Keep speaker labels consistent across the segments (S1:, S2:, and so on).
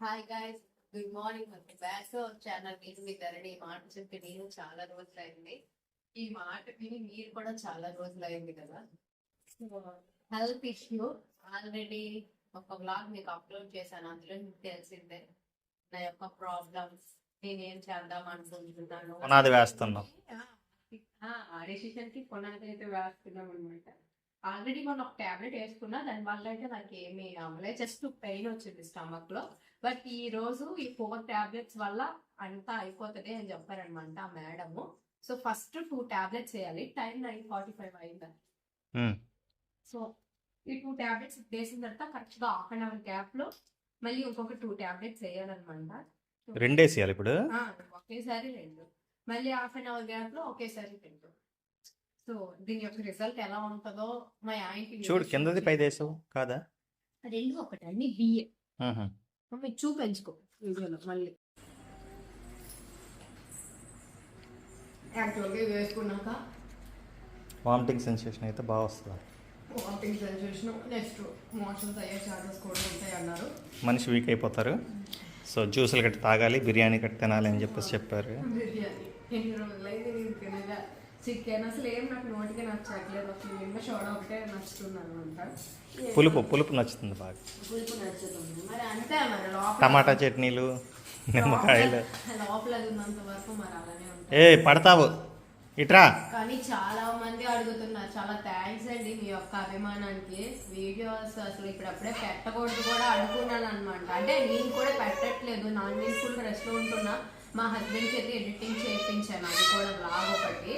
S1: Hi guys good morning welcome back to our channel నేను మీ ధరణి. ఈ మాట చెప్పి నేను చాలా రోజులు అయింది ఈ మాట విని మీరు కూడా చాలా రోజులు అయింది కదా హెల్త్ ఇష్యూ ఆల్రెడీ ఒక వ్లాగ్ మీకు అప్లోడ్ చేశాను. అందులో మీకు తెలిసిందే. నా యొక్క ప్రాబ్లమ్స్ నేనేం చేద్దాం అనుకుంటున్నాను?
S2: పునాది వేస్తున్నాం.
S1: ఆ డెసిషన్కి పునాది అయితే వేస్తున్నాం అనమాట ఆల్రెడీ మనం ఒక టాబ్లెట్ వేసుకున్నా దాని వల్ల అయితే నాకు ఏమీ అవ్వలేదు. జస్ట్ పెయిన్ వచ్చింది స్టమక్లో. బట్ ఈ రోజు ఈ ఫోర్ టాబ్లెట్స్ వల్ల అంతా అయిపోతుంది అని చెప్పారనమాట ఆ madam. So first two tablets వేయాలి. టైం నైన్ ఫార్టీ ఫైవ్ అయింది. సో ఈ టూ టాబ్లెట్స్ వేసిన తర్వాత కరెక్ట్గా హాఫ్ అన్ అవర్ గ్యాప్లో మళ్ళీ ఇంకొక టూ టాబ్లెట్స్ వేయాలన్నమాట.
S2: రెండేసేయాలి ఇప్పుడు?
S1: ఒకేసారి రెండు. మళ్ళీ హాఫ్ అన్ అవర్ గ్యాప్లో ఒకేసారి రెండు. సో దీని యొక్క రిజల్ట్ ఎలా ఉంటుందో మా ఆయనకి
S2: చూడు కిందది పై దేశం కాదా?
S1: రెండు ఒకటి అన్ని చూపించుకో వీడియోలో మళ్ళీ. యాక్చువల్గా వేసుకున్నాక
S2: వామిటింగ్ సెన్సేషన్ అయితే బాగా వస్తుంది.
S1: వామిటింగ్ సెన్సేషన్ నెక్స్ట్ మోషన్స్ అయ్యే ఛాన్సెస్ కూడా ఉంటాయి అన్నారు.
S2: మనిషి వీక్ అయిపోతారు. సో జ్యూసులు గట్టి తాగాలి బిర్యానీ గట్టి తినాలి అని చెప్పేసి చెప్పారు.
S1: బిర్యానీ. ఎన్ని రోజులైంది నేను తినగా? చికెన్ అసలు ఏం నాకు నోటికి నచ్చట్లేదు. అసలు నిమ్మ సోడా ఒకటే నచ్చుతుంది అనమాట
S2: పులుపు పులుపు నచ్చుతుంది బాగా.
S1: పులుపు నచ్చుతుంది. మరి అంతే మరి లోపల
S2: టమాటా చట్నీలు నిమ్మకాయలు.
S1: లోపల ఉన్నంత వరకు మరి అలానే
S2: ఏ పడతావు. ఇట్రా.
S1: కానీ చాలా మంది అడుగుతున్నారు. చాలా థ్యాంక్స్ అండి మీ యొక్క అభిమానానికి. వీడియోస్ అసలు ఇప్పుడప్పుడే పెట్టకూడదు కూడా అడుగుతున్నాను అనమాట అంటే నేను కూడా పెట్టట్లేదు. నాన్ నేను ఫుల్ రెస్ట్లో ఉంటున్నా. మా హస్బెండ్ చేతి ఎడిటింగ్ చేయించాను. అది కూడా బ్లాగ్ ఒకటి.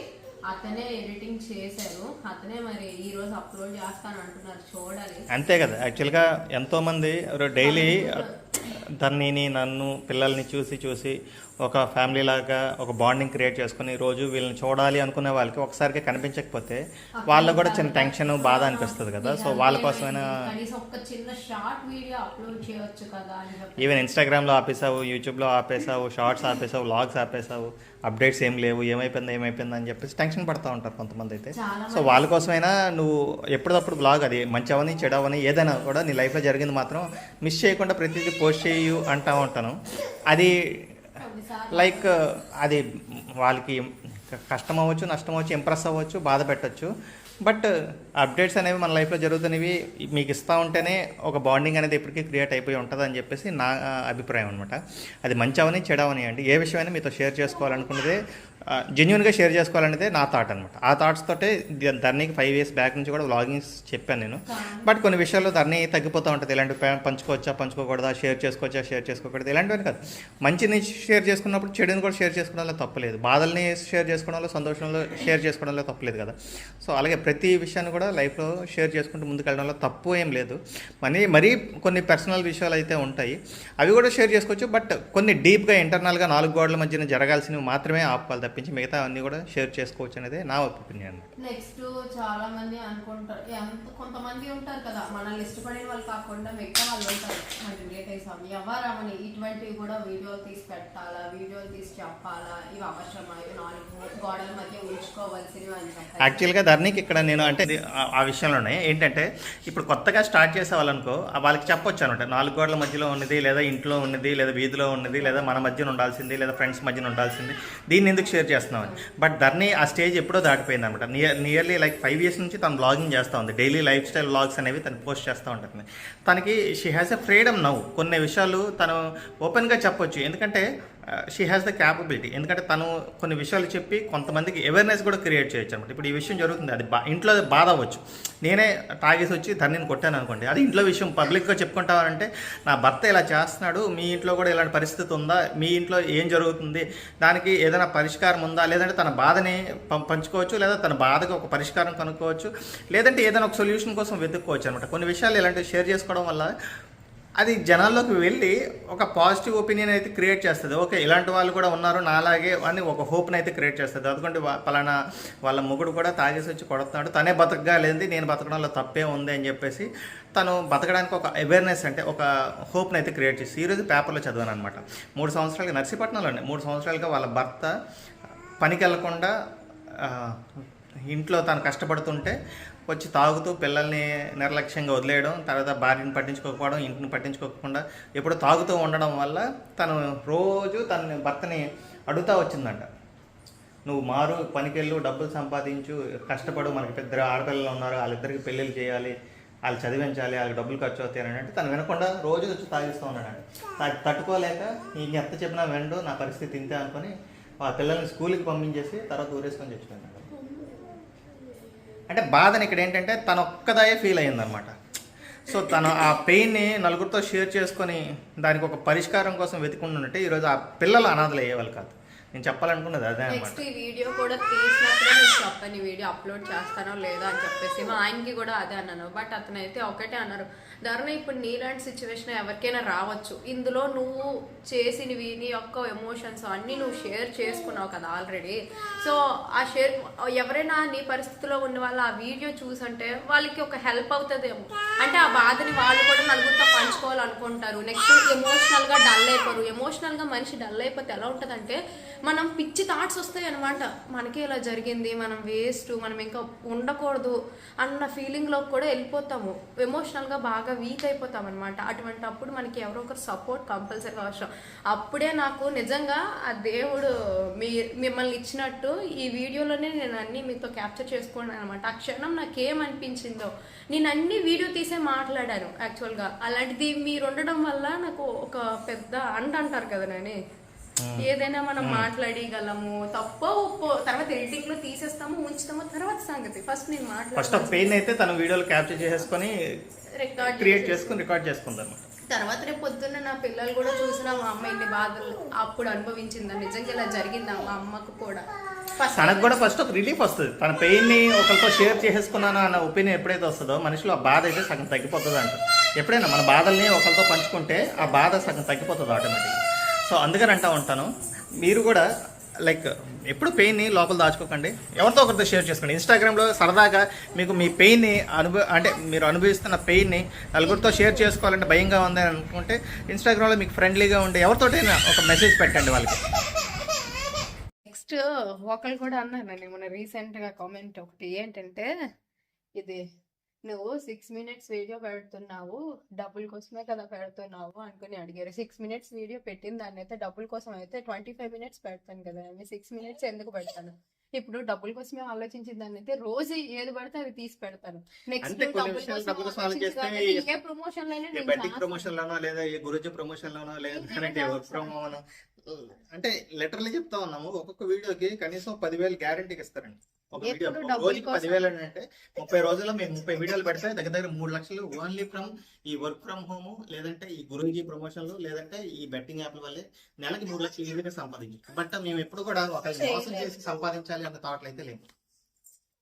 S1: అతనే ఎడిటింగ్ చేశారు. అతనే మరి ఈ రోజు అప్లోడ్ చేస్తాను అంటున్నారు చూడాలి.
S2: అంతే కదా. యాక్చువల్గా ఎంతోమంది డైలీ దాన్ని నన్ను పిల్లల్ని చూసి చూసి ఒక ఫ్యామిలీ లాగా ఒక బాండింగ్ క్రియేట్ చేసుకుని రోజు వీళ్ళని చూడాలి అనుకునే వాళ్ళకి ఒకసారికి కనిపించకపోతే వాళ్ళకు కూడా చిన్న టెన్షన్ బాధ అనిపిస్తుంది కదా. సో వాళ్ళ కోసమైనా ఈవెన్ ఇన్స్టాగ్రామ్లో ఆపేసావు యూట్యూబ్లో ఆపేసావు షార్ట్స్ ఆపేసావు వ్లాగ్స్ ఆపేసావు అప్డేట్స్ ఏం లేవు ఏమైపోయింది ఏమైపోయింది అని చెప్పేసి టెన్షన్ పడతా ఉంటారు కొంతమంది అయితే. సో వాళ్ళ కోసమైనా నువ్వు ఎప్పటికప్పుడు బ్లాగ్ అది మంచి అవని చెడు అవని ఏదైనా కూడా నీ లైఫ్లో జరిగింది మాత్రం మిస్ చేయకుండా ప్రతిదీ పోస్ట్ చేయు అంటా ఉంటాను. అది లైక్ అది వాళ్ళకి కష్టం అవ్వచ్చు నష్టం అవ్వచ్చు ఇంప్రెస్ అవ్వచ్చు బాధ పెట్టచ్చు. బట్ అప్డేట్స్ అనేవి మన లైఫ్లో జరుగుతున్నవి మీకు ఇస్తూ ఉంటేనే ఒక బాండింగ్ అనేది ఇప్పటికీ క్రియేట్ అయిపోయి ఉంటుంది అని చెప్పేసి నా అభిప్రాయం అనమాట అది మంచి అవని చెడవని అండి. ఏ విషయమైనా మీతో షేర్ చేసుకోవాలనుకున్నదే జెన్యున్గా షేర్ చేసుకోవాలనేదే నా థాట్ అనమాట ఆ థాట్స్ తోటే ధర్నీకి ఫైవ్ ఇయర్స్ బ్యాక్ నుంచి కూడా వ్లాగింగ్స్ చెప్పాను నేను. బట్ కొన్ని విషయాల్లో ధర్నీ తగ్గిపోతూ ఉంటుంది. ఇలాంటివి ప- పంచుకోవచ్చా పంచుకోకూడదా షేర్ చేసుకోవచ్చా షేర్ చేసుకోకూడదు ఇలాంటివని కాదు. మంచిని షేర్ చేసుకున్నప్పుడు చెడుని కూడా షేర్ చేసుకోవడంలో తప్పలేదు. బాధల్ని షేర్ చేసుకోవడంలో సంతోషంలో షేర్ చేసుకోవడంలో తప్పలేదు కదా. సో అలాగే ప్రతి విషయాన్ని కూడా లైఫ్లో షేర్ చేసుకుంటూ ముందుకెళ్ళడంలో తప్పు ఏం లేదు. మనీ మరీ కొన్ని పర్సనల్ విషయాలు అయితే ఉంటాయి. అవి కూడా షేర్ చేసుకోవచ్చు. బట్ కొన్ని డీప్గా ఇంటర్నల్గా నాలుగు గోడల మధ్యన జరగాల్సినవి మాత్రమే ఆపుకోవాలి తప్పించి మిగతా అన్నీ కూడా షేర్ చేసుకోవచ్చు అనేది నా ఒపీనియన్.
S1: నెక్స్ట్ చాలా మంది అనుకుంటారు ఎంత కొంతమంది ఉంటారు కదా మనల్ని ఇష్టపడిన వాళ్ళు కాకుండా మిగతా వాళ్ళు ఉంటారు. మన రిలేటివ్స్ అవి ఎవరవని ఇటువంటివి కూడా వీడియోలు తీసి పెట్టాలా వీడియోలు తీసి చెప్పాలా ఇవి అవసరమా ఇవి నాలుగు గోడల మధ్య ఉంచుకోవాల్సినవి అని చెప్పాలి.
S2: యాక్చువల్గా ధర్నీకి ఇక్కడ నేను అంటే ఆ- ఆ విషయంలోనే ఏంటంటే ఇప్పుడు కొత్తగా స్టార్ట్ చేసే వాళ్ళనుకో వాళ్ళకి చెప్పొచ్చు అనమాట. నాలుగు గోడల మధ్యలో ఉన్నది లేదా ఇంట్లో ఉన్నది లేదా వీధిలో ఉన్నది లేదా మన మధ్యన ఉండాల్సింది లేదా ఫ్రెండ్స్ మధ్యన ఉండాల్సింది. దీన్ని ఎందుకు షేర్ చేస్తున్నామని. బట్ ధర్నీ ఆ స్టేజ్ ఎప్పుడో దాటిపోయింది అనమాట. Near nearly like five years నుంచి తను బ్లాగింగ్ చేస్తూ ఉంది. డైలీ లైఫ్ స్టైల్ బ్లాగ్స్ అనేవి తను పోస్ట్ చేస్తూ ఉంటుంది. తనకి షీ హ్యాస్ ఎ ఫ్రీడమ్ నవ్వు కొన్ని విషయాలు తను ఓపెన్గా చెప్పొచ్చు. ఎందుకంటే షీ హ్యాస్ ద క్యాపబిలిటీ ఎందుకంటే తను కొన్ని విషయాలు చెప్పి కొంతమందికి అవేర్నెస్ కూడా క్రియేట్ చేయొచ్చు అనమాట ఇప్పుడు ఈ విషయం జరుగుతుంది. అది బా ఇంట్లో బాధ అవ్వచ్చు. నేనే తాగేసి వచ్చి ధరణిని కొట్టాను అనుకోండి. అది ఇంట్లో విషయం పబ్లిక్గా చెప్పుకుంటామంటే నా భర్త ఇలా చేస్తున్నాడు మీ ఇంట్లో కూడా ఇలాంటి పరిస్థితి ఉందా? మీ ఇంట్లో ఏం జరుగుతుంది? దానికి ఏదైనా పరిష్కారం ఉందా? లేదంటే తన బాధని పంచుకోవచ్చు లేదా తన బాధకు ఒక పరిష్కారం కనుక్కోవచ్చు లేదంటే ఏదైనా ఒక సొల్యూషన్ కోసం వెతుక్కోవచ్చు అనమాట కొన్ని విషయాలు ఇలాంటివి షేర్ చేసుకోవడం వల్ల అది జనాల్లోకి వెళ్ళి ఒక పాజిటివ్ ఒపీనియన్ అయితే క్రియేట్ చేస్తుంది. ఓకే ఇలాంటి వాళ్ళు కూడా ఉన్నారు నాలాగే అని ఒక హోప్ని అయితే క్రియేట్ చేస్తుంది. అందుకంటే పలానా వాళ్ళ మొగుడు కూడా తాగేసి వచ్చి కొడుతున్నాడు. తనే బతకగా లేనిది నేను బతకడంలో తప్పే ఉంది అని చెప్పేసి తను బతకడానికి ఒక అవేర్నెస్ అంటే ఒక హోప్ని అయితే క్రియేట్ చేసి ఈరోజు పేపర్లో చదివాను అనమాట మూడు సంవత్సరాలుగా నర్సీపట్నంలోనే మూడు సంవత్సరాలుగా వాళ్ళ భర్త పనికి వెళ్ళకుండా ఇంట్లో తను కష్టపడుతుంటే వచ్చి తాగుతూ పిల్లల్ని నిర్లక్ష్యంగా వదిలేయడం తర్వాత భార్యని పట్టించుకోకపోవడం ఇంటిని పట్టించుకోకుండా ఎప్పుడు తాగుతూ ఉండడం వల్ల తను రోజు తన భర్తని అడుగుతూ వచ్చిందంట. నువ్వు మారు పనికెళ్ళు డబ్బులు సంపాదించు కష్టపడు మనకి పెద్ద ఆడపిల్లలు ఉన్నారు వాళ్ళిద్దరికి పెళ్ళిళ్ళు చేయాలి వాళ్ళు చదివించాలి వాళ్ళకి డబ్బులు ఖర్చు అవుతాయని అంటే తను వినకుండా రోజు వచ్చి తాగిస్తూ ఉన్నాడు తాగి తట్టుకోలేక ఇంక ఎంత చెప్పినా వినడు నా పరిస్థితి ఇంతే అనుకొని ఆ పిల్లల్ని స్కూల్కి పంపించేసి తర్వాత ఊరేసుకొని చచ్చిపోయినాడు అంటే బాధని ఇక్కడ ఏంటంటే తను ఒక్కదాయే ఫీల్ అయ్యిందనమాట సో తను ఆ పెయిన్ని నలుగురితో షేర్ చేసుకొని దానికి ఒక పరిష్కారం కోసం వెతుకుంటుంటే ఈరోజు ఆ పిల్లలు అనాథలు అయ్యేవాళ్ళు కాదు. నేను చెప్పాలనుకున్నది అదే అనమాట
S1: వీడియో కూడా తీసినప్పుడే వీడియో అప్లోడ్ చేస్తానో లేదో అని చెప్పేసి మా ఆయనకి కూడా అదే అన్నాను. బట్ అతను అయితే ఒకటే అన్నారు. ధరణ ఇప్పుడు నీలాంటి సిచ్యువేషన్ ఎవరికైనా రావచ్చు. ఇందులో నువ్వు చేసినవి నీ యొక్క ఎమోషన్స్ అన్నీ నువ్వు షేర్ చేసుకున్నావు కదా ఆల్రెడీ సో ఆ షేర్ ఎవరైనా నీ పరిస్థితిలో ఉన్న వాళ్ళు ఆ వీడియో చూసంటే వాళ్ళకి ఒక హెల్ప్ అవుతుందేమో. అంటే ఆ బాధని వాళ్ళు కూడా నలుగురితో పంచుకోవాలనుకుంటారు. నెక్స్ట్ ఎమోషనల్గా డల్ అయిపోరు. ఎమోషనల్గా మనిషి డల్ అయిపోతే ఎలా ఉంటుందంటే మనం పిచ్చి థాట్స్ వస్తాయి అనమాట మనకి ఇలా జరిగింది మనం వేస్ట్ మనం ఇంకా ఉండకూడదు అన్న ఫీలింగ్లో కూడా వెళ్ళిపోతాము. ఎమోషనల్గా బాగా వీక్ అయిపోతాం అనమాట అటువంటి అప్పుడు మనకి ఎవరో ఒకరు సపోర్ట్ కంపల్సరీ అవసరం. అప్పుడే నాకు నిజంగా ఆ దేవుడు మీ మిమ్మల్ని ఇచ్చినట్టు ఈ వీడియోలోనే నేను అన్ని మీతో క్యాప్చర్ చేసుకున్నాను అనమాట ఆ క్షణం నాకేమనిపించిందో నేను అన్ని వీడియో తీసే మాట్లాడాను యాక్చువల్గా అలాంటిది మీరు ఉండడం వల్ల నాకు ఒక పెద్ద అంట అంటారు కదా నాని? ఏదైనా మనం మాట్లాడగలము తప్పో ఒప్పో తర్వాత ఎడిటింగ్లో తీసేస్తాము ఉంచుతాము తర్వాత సంగతి. ఫస్ట్ నేను
S2: ఫస్ట్ ఒక పెయిన్ అయితే తను వీడియోలు క్యాప్చర్ చేసేసుకొని
S1: రికార్డ్
S2: క్రియేట్ చేసుకొని రికార్డ్ చేసుకుంది అనమాట
S1: తర్వాత రేపు పొద్దున్న నా పిల్లలు కూడా చూసిన మా అమ్మ ఇన్ని బాధలు అప్పుడు అనుభవించిందా. నిజంగా ఇలా జరిగిందా మా అమ్మకు కూడా? ఫస్ట్
S2: తనకు కూడా ఫస్ట్ ఒక రిలీఫ్ వస్తుంది. తన పెయిన్ని ఒకరితో షేర్ చేసేసుకున్నాను అన్న ఒపీనియన్ ఎప్పుడైతే వస్తుందో మనిషిలో ఆ బాధ అయితే సగం తగ్గిపోతుంది అంట ఎప్పుడైనా మన బాధల్ని ఒకరితో పంచుకుంటే ఆ బాధ సగం తగ్గిపోతుంది ఆటోమేటిక్గా సో అందుకని అంటా ఉంటాను. మీరు కూడా లైక్ ఎప్పుడు పెయిన్ని లోపల దాచుకోకండి. ఎవరితో ఒకరితో షేర్ చేసుకోండి. ఇన్స్టాగ్రామ్లో సరదాగా మీకు మీ పెయిన్ని అనుభవ అంటే మీరు అనుభవిస్తున్న పెయిన్ని నలుగురితో షేర్ చేసుకోవాలంటే భయంగా ఉంది అని అనుకుంటే ఇన్స్టాగ్రామ్లో మీకు ఫ్రెండ్లీగా ఉండే ఎవరితోటైనా ఒక మెసేజ్ పెట్టండి వాళ్ళకి.
S1: నెక్స్ట్ ఒకళ్ళు కూడా అన్నారు నేను మొన్న రీసెంట్గా కామెంట్ ఒకటి ఏంటంటే ఇది నువ్వు సిక్స్ మినిట్స్ వీడియో పెడుతున్నావు డబ్బుల కోసమే కదా పెడుతున్నావు అనుకుని అడిగారు. సిక్స్ మినిట్స్ వీడియో పెట్టిన దాన్ని అయితే డబ్బుల కోసం అయితే ట్వంటీ ఫైవ్ మినిట్స్ పెడతాను కదా. నేను సిక్స్ మినిట్స్ ఎందుకు పెడతాను? ఇప్పుడు డబ్బుల కోసమే ఆలోచించిన దాన్ని అయితే రోజు ఏది పడితే అది తీసి పెడతాను. నెక్స్ట్ ప్రమోషన్
S2: ప్రమోషన్ లోనో లేదా ఏ ప్రమోషన్ లోనో లేదంటే వర్క్ ఫ్రమ్ హోమ్ అంటే లెటర్లు చెప్తా ఉన్నాము ఒక్కొక్క వీడియోకి కనీసం పదివేలు గ్యారంటీకి ఇస్తారండి. ఒక? పదివేలు అంటే ముప్పై రోజుల్లో మేము ముప్పై వీడియోలు పెడితే. దగ్గర దగ్గర మూడు లక్షలు ఓన్లీ ఫ్రమ్ ఈ వర్క్ ఫ్రమ్ హోమ్ లేదంటే ఈ గురుజీ ప్రమోషన్లు లేదంటే ఈ బెట్టింగ్ యాప్ల వల్లే నెలకి మూడు లక్షలు ఈజీగా సంపాదించు. బట్ మేము ఎప్పుడు కూడా ఒకరిని మోసం చేసి సంపాదించాలి అన్న థాట్లు అయితే లేవు.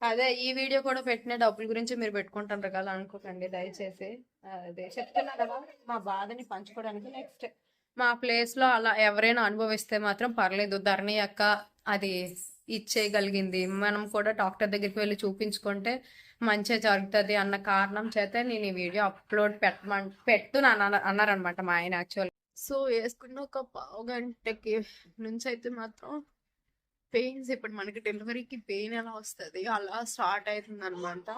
S1: అదే ఈ వీడియో కూడా పెట్టిన డబ్బుల గురించి మీరు పెట్టుకుంటారు కదా అనుకోకండి దయచేసి. అదే చెప్తున్నా కదా మా బాధని పంచుకోవడానికి నెక్స్ట్ మా ప్లేస్లో అలా ఎవరైనా అనుభవిస్తే మాత్రం పర్లేదు. ధరణి అక్క అది ఇచ్చేయగలిగింది. మనం కూడా డాక్టర్ దగ్గరికి వెళ్ళి చూపించుకుంటే మంచిగా జరుగుతుంది అన్న కారణం చేత నేను ఈ వీడియో అప్లోడ్ పెట్టమని పెట్టు అన్నారనమాట మా ఆయన యాక్చువల్ సో వేసుకున్న ఒక పావు గంటకి నుంచి అయితే మాత్రం పెయిన్స్ ఇప్పుడు మనకి డెలివరీకి పెయిన్ ఎలా వస్తుంది అలా స్టార్ట్ అవుతుంది అనమాట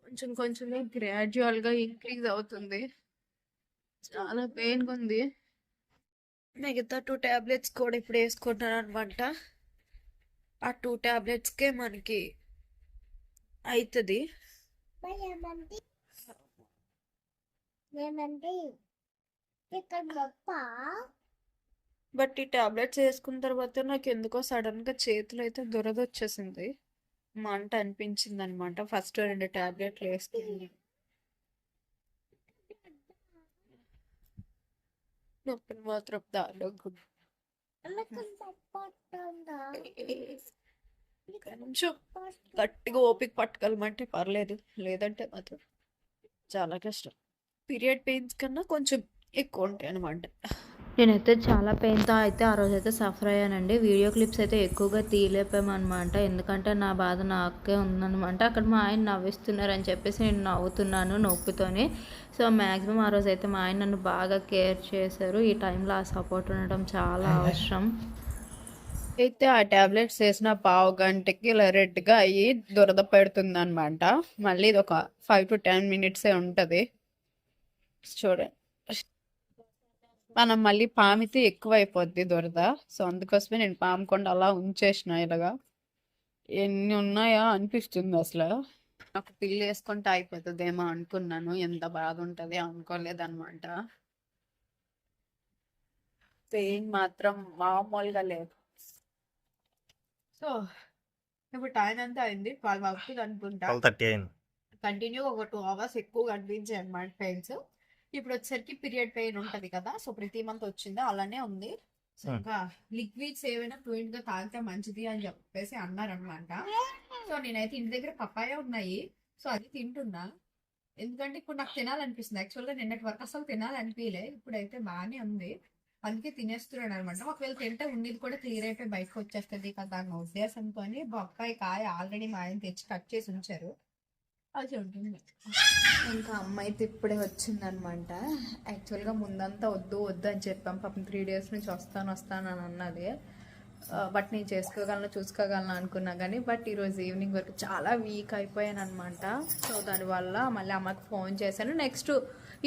S1: కొంచెం కొంచెం గ్రాడ్యువల్గా ఇంక్రీజ్ అవుతుంది. చాలా పెయిన్గా ఉంది. మిగతా టూ టాబ్లెట్స్ కూడా ఇప్పుడు వేసుకుంటున్నాను అనమాట ఆ టూ టాబ్లెట్స్కే మనకి అవుతుంది బట్ ఈ టాబ్లెట్స్ వేసుకున్న తర్వాత నాకు ఎందుకో సడన్గా చేతులు అయితే దురద వచ్చేసింది మంట అనిపించింది అనమాట ఫస్ట్ రెండు టాబ్లెట్లు వేసుకున్నాను నొప్పిని మాత్రం
S3: నాకు పట్టుందా
S1: కొంచెం గట్టిగా ఓపిక పట్టుకోవాలంటే పర్లేదు. లేదంటే మాత్రం చాలా కష్టం. పీరియడ్ పెయిన్స్ కన్నా కొంచెం ఎక్కువ ఉంటాయి అనమాట
S4: నేనైతే చాలా పెయిన్తో అయితే ఆ రోజు అయితే సఫర్ అయ్యానండి. వీడియో క్లిప్స్ అయితే ఎక్కువగా తీయలేపామన్నమాట ఎందుకంటే నా బాధ నాకే ఉందన్నమాట. అక్కడ మా ఆయన నవ్విస్తున్నారని చెప్పేసి నేను నవ్వుతున్నాను నొప్పితోని. సో మ్యాక్సిమం ఆ రోజు అయితే మా ఆయన నన్ను బాగా కేర్ చేశారు. ఈ టైంలో ఆ సపోర్ట్ ఉండడం చాలా అవసరం.
S1: అయితే ఆ టాబ్లెట్స్ వేసిన పావు గంటకి ఇలా రెడ్గా అయ్యి దురద పెడుతుంది అనమాట మళ్ళీ ఇది ఒక ఫైవ్ టు టెన్ మినిట్సే ఉంటుంది. చూడండి. మనం మళ్ళీ పామితే ఎక్కువ అయిపోద్ది దురద. సో అందుకోసమే నేను పామకుండా అలా ఉంచేసిన ఇలాగా. ఎన్ని ఉన్నాయా అనిపిస్తుంది అసలు. నాకు పిల్లి వేసుకుంటే అయిపోతుందేమో అనుకున్నాను. ఎంత బాధ ఉంటుంది అనుకోలేదన్నమాట. పెయిన్ మాత్రం మామూలుగా లేదు. సో ఇప్పుడు టైం ఎంత అయింది? ట్వెల్వ్ అవుతుంది అనుకుంటా. కంటిన్యూ ఒక టూ అవర్స్ ఎక్కువ కనిపించాయి అన్నమాట పెయిన్స్. ఇప్పుడు వచ్చేసరికి పీరియడ్ పెయిన్ ఉంటది కదా సో ప్రతి మంత్ వచ్చింది? అలానే ఉంది. సో. ఇంకా లిక్విడ్స్ ఏవైనా ఫ్లూయిడ్గా తాగితే మంచిది అని చెప్పేసి అన్నారనమాట సో నేనైతే ఇంటి దగ్గర పప్పాయ ఉన్నాయి. సో అది తింటున్నా. ఎందుకంటే ఇప్పుడు నాకు తినాలనిపిస్తుంది. యాక్చువల్గా నిన్నటి వరకు అసలు తినాలనిపించలే ఇప్పుడైతే బాగానే ఉంది. అందుకే తినేస్తున్నాడు అనమాట ఒకవేళ తింటే ఉండేది కూడా క్లియర్ అయిపోయి బయటకు వచ్చేస్తుంది కదా అన్న ఉద్దేశంతో బొప్పాయి కాయ ఆల్రెడీ మా ఆయన తెచ్చి కట్ చేసి ఉంచారు. అది ఉంటుంది. ఇంకా అమ్మ అయితే ఇప్పుడే వచ్చిందనమాట. యాక్చువల్గా ముందంతా వద్దు వద్దు అని చెప్పాం. పాపం త్రీ డేస్ నుంచి వస్తాను వస్తాను అని అన్నది. బట్ నేను చేసుకోగలను చూసుకోగలను అనుకున్నా కానీ బట్ ఈరోజు ఈవినింగ్ వరకు చాలా వీక్ అయిపోయాను అనమాట సో దానివల్ల మళ్ళీ అమ్మకి ఫోన్ చేశాను. నెక్స్ట్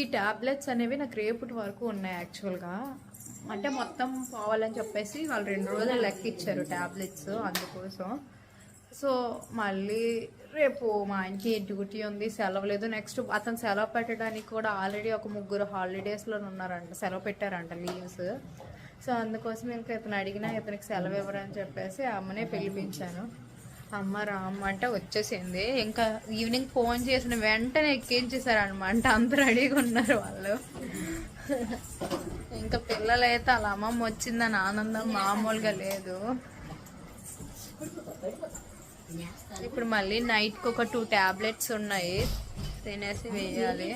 S1: ఈ ట్యాబ్లెట్స్ అనేవి నాకు రేపటి వరకు ఉన్నాయి యాక్చువల్గా. అంటే మొత్తం పోవాలని చెప్పేసి వాళ్ళు రెండు రోజులు లెక్క ఇచ్చారు ట్యాబ్లెట్స్ అందుకోసం. సో మళ్ళీ రేపు మా ఆయనకి డ్యూటీ ఉంది సెలవు లేదు. నెక్స్ట్ అతను సెలవు పెట్టడానికి కూడా ఆల్రెడీ ఒక ముగ్గురు హాలిడేస్లో ఉన్నారంట సెలవు పెట్టారంట లీవ్స్ సో అందుకోసం ఇంకా ఇతను అడిగినా ఇతనికి సెలవు ఇవ్వరని చెప్పేసి అమ్మనే పిలిపించాను. అమ్మ రామ్మ అంటే వచ్చేసింది. ఇంకా ఈవినింగ్ ఫోన్ చేసిన వెంటనే ఎక్కించేసారనమాట అంత రెడీగా ఉన్నారు వాళ్ళు. ఇంకా పిల్లలైతే అలా అమ్మమ్మ వచ్చిందని ఆనందం మామూలుగా లేదు. ఇప్పుడు మళ్ళీ నైట్కి ఒక టూ ట్యాబ్లెట్స్ ఉన్నాయి. తినేసి వేయాలి.